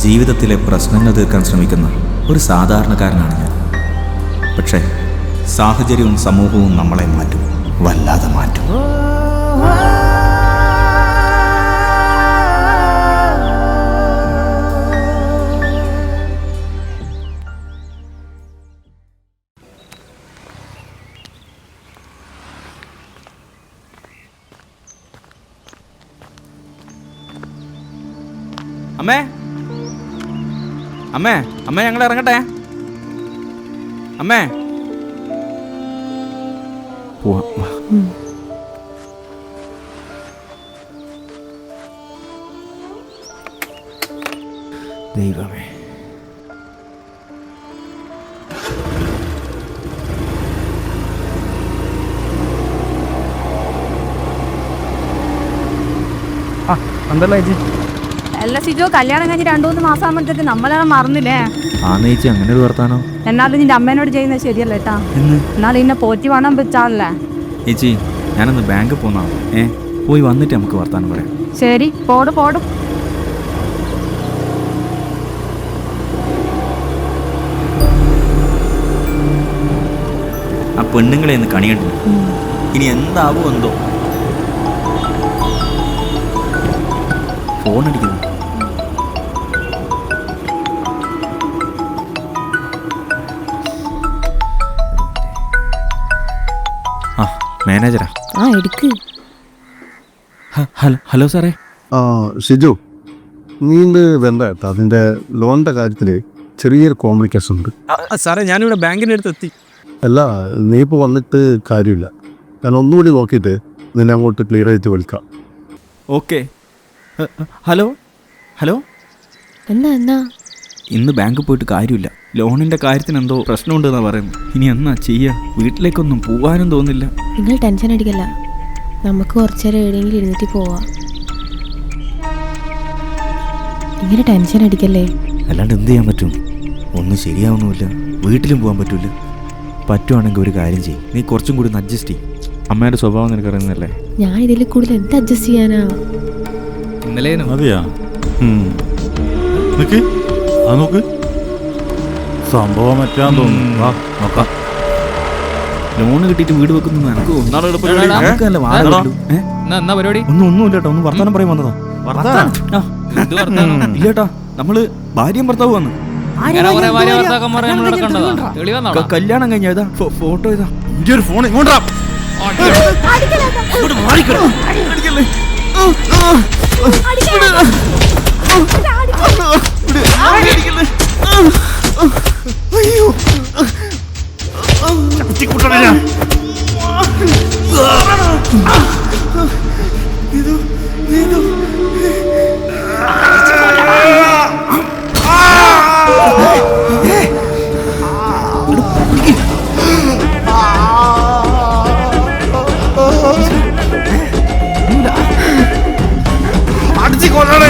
ജീവിതത്തിലെ പ്രശ്നങ്ങൾ തീർക്കാൻ ശ്രമിക്കുന്ന ഒരു സാധാരണക്കാരനാണ് ഞാൻ. പക്ഷേ സാഹചര്യവും സമൂഹവും നമ്മളെ മാറ്റും. വല്ലാതെ മാറ്റും. അമ്മേ അമ്മേ അമ്മേ ഞങ്ങൾ ഇറങ്ങട്ടെ. അമ്മേ. ദൈവമേ. എന്തല്ല ചേച്ചി? അല്ല സിജോ കല്യാണം കഴിഞ്ഞ് രണ്ടു മൂന്ന് മാസം ആകുമ്പോഴത്തേക്ക് നമ്മളെ മറന്നില്ലേ? ആ നേച്ചി അങ്ങനെ ഒരു വർത്താനോ? എന്നാലും നിന്റെ അമ്മേനോട് ചെയ്യുന്നത് ശരിയല്ല കേട്ടാ. എന്ന് എന്നാലും ഇന്നെ പോറ്റി വേണം വെച്ചാണല്ലേ? ചേച്ചി ഞാനൊന്ന് ബാങ്കിൽ പോന്നാ. ഏ പോയി വന്നിട്ട് നമുക്ക് വർത്താനം പറയാം. ശരി പോടും പോടും. ആ പെണ്ണുങ്ങളെ ഒന്ന് കണിയണ്ടു? ഇനി എന്താവോ എന്തോ. ഫോൺ അടിക്കുന്നു. മാനേജരാ? ആ എടുക്ക്. ഹലോ ഹലോ സാറേ. ആ ഷിജു നീണ്ട് വെന്തായിട്ട് അതിന്റെ ലോണിന്റെ കാര്യത്തിൽ ചെറിയൊരു കോംപ്ലിക്കേഷൻ ഉണ്ട് സാറേ ഞാനിവിടെ ബാങ്കിന്റെ അടുത്ത് എത്തി അല്ല നീ ഇപ്പോൾ വന്നിട്ട് കാര്യമില്ല. ഞാൻ ഒന്നുകൂടി നോക്കിയിട്ട് നിന്നെ അങ്ങോട്ട് ക്ലിയർ ചെയ്തിട്ട് വിളിക്കാം. ഓക്കെ. ഹലോ? ഹലോ? എന്നാ എന്നാ? ഇന്ന് ബാങ്കിൽ പോയിട്ട് കാര്യമില്ല. ലോണിന്റെ കാര്യത്തിന് എന്തോ പ്രശ്നമുണ്ടെന്നാ പറയുന്നു ഇനി എന്നാ ചെയ്യാ? വീട്ടിലേക്കൊന്നും പോവാനും തോന്നില്ല. നിങ്ങൾ ടെൻഷൻ അടിക്കല്ല. നമുക്ക് കുറച്ചേരം എവിടെയെങ്കിലും ഇരുന്നിട്ട് പോവാം. ഇങ്ങനെ ടെൻഷൻ അടിക്കല്ലേ? അല്ലാണ്ട് എന്ത് ചെയ്യാൻ പറ്റും? ഒന്നും ശരിയാവുന്നുമില്ല വീട്ടിലും പോകാൻ പറ്റൂല. പറ്റുവാണെങ്കിൽ ഒരു കാര്യം ചെയ്യും. നീ കുറച്ചും കൂടി ഒന്ന് അഡ്ജസ്റ്റ് ചെയ്യും. അമ്മയുടെ സ്വഭാവം നിനക്ക് അറിയുന്നല്ലേ ഞാൻ ഇതിൽ കൂടുതൽ എന്ത് അഡ്ജസ്റ്റ് ചെയ്യാനാ? ഇന്നലെ അതെയാ? നിക്ക്? ആ നോക്ക് സംഭവം മറ്റാൻ തോന്നുന്നു വാ നോക്കാം. ലോൺ കിട്ടിയിട്ട് വീട് വെക്കുന്നു എനിക്ക്. എന്നാ പരിപാടി? ഒന്നും ഒന്നും കേട്ടോ. ഒന്ന് വർത്താനം പറയാൻ വന്നതാ. ആ, എന്ത് വർത്താനം? ഇല്ല കേട്ടാ. നമ്മൾ ഭാര്യയും ഭർത്താവ് വന്നു കല്യാണം കഴിഞ്ഞ? ഇതാ ഫോട്ടോ ഇതാ. എന്റെ ഒരു ഫോൺ ഇങ്ങോട്ടാ Siku.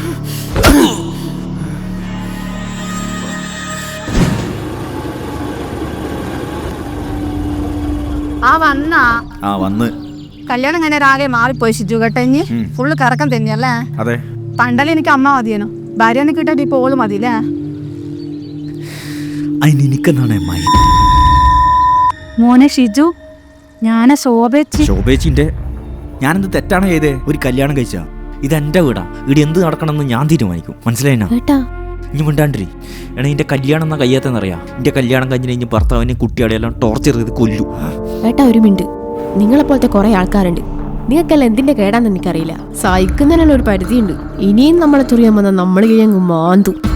ആ വന്നാ ആ വന്ന്. കല്യാണം ഇങ്ങനെ ആകെ മാറിപ്പോയി ഷിജു കേട്ടഞ്ഞ്. ഫുള്ള് കറക്കം തന്നെയല്ലേ? അതെ. പണ്ടല്ലേ എനിക്ക് അമ്മ മതിയേനു. ഭാര്യനെ കിട്ടിയിട്ട് ഇപ്പൊ ഓൾ മതിയില്ലേ? അതിന് എനിക്കെന്നാണ് മൈ മോനെ ഷിജു ഞാനെ ശോഭേച്ചി. ശോഭേച്ചിന്റെ? ഞാനെന്ത് തെറ്റാണ് ചെയ്തേ? ഒരു കല്യാണം കഴിച്ച. ഇതെന്റെ വീടാ. ഇടി എന്ത് നടക്കണമെന്ന് ഞാൻ തീരുമാനിക്കും. മനസ്സിലായിനാ? ഏട്ടാ ഇനി മിണ്ടാണ്ടിരി. എടാ എന്റെ കല്യാണം എന്നാ കയ്യാത്തെന്നറിയാം എന്റെ കല്യാണം കഴിഞ്ഞ് കഴിഞ്ഞ് ഭർത്താവിനെ കുട്ടികളെല്ലാം ടോർച്ചർ ചെയ്ത് കൊല്ലു. ഏട്ടാ ഒരു മിനിറ്റ്. നിങ്ങളെ പോലത്തെ കുറെ ആൾക്കാരുണ്ട്. നിങ്ങൾക്കെല്ലാം എന്തിന്റെ കേടാന്ന് എനിക്കറിയില്ല. സഹിക്കുന്നതിനുള്ള ഒരു പരിധിയുണ്ട്. ഇനിയും നമ്മളെ തുറിയാൻ വന്ന നമ്മൾ കഴിഞ്ഞു മാന്തും.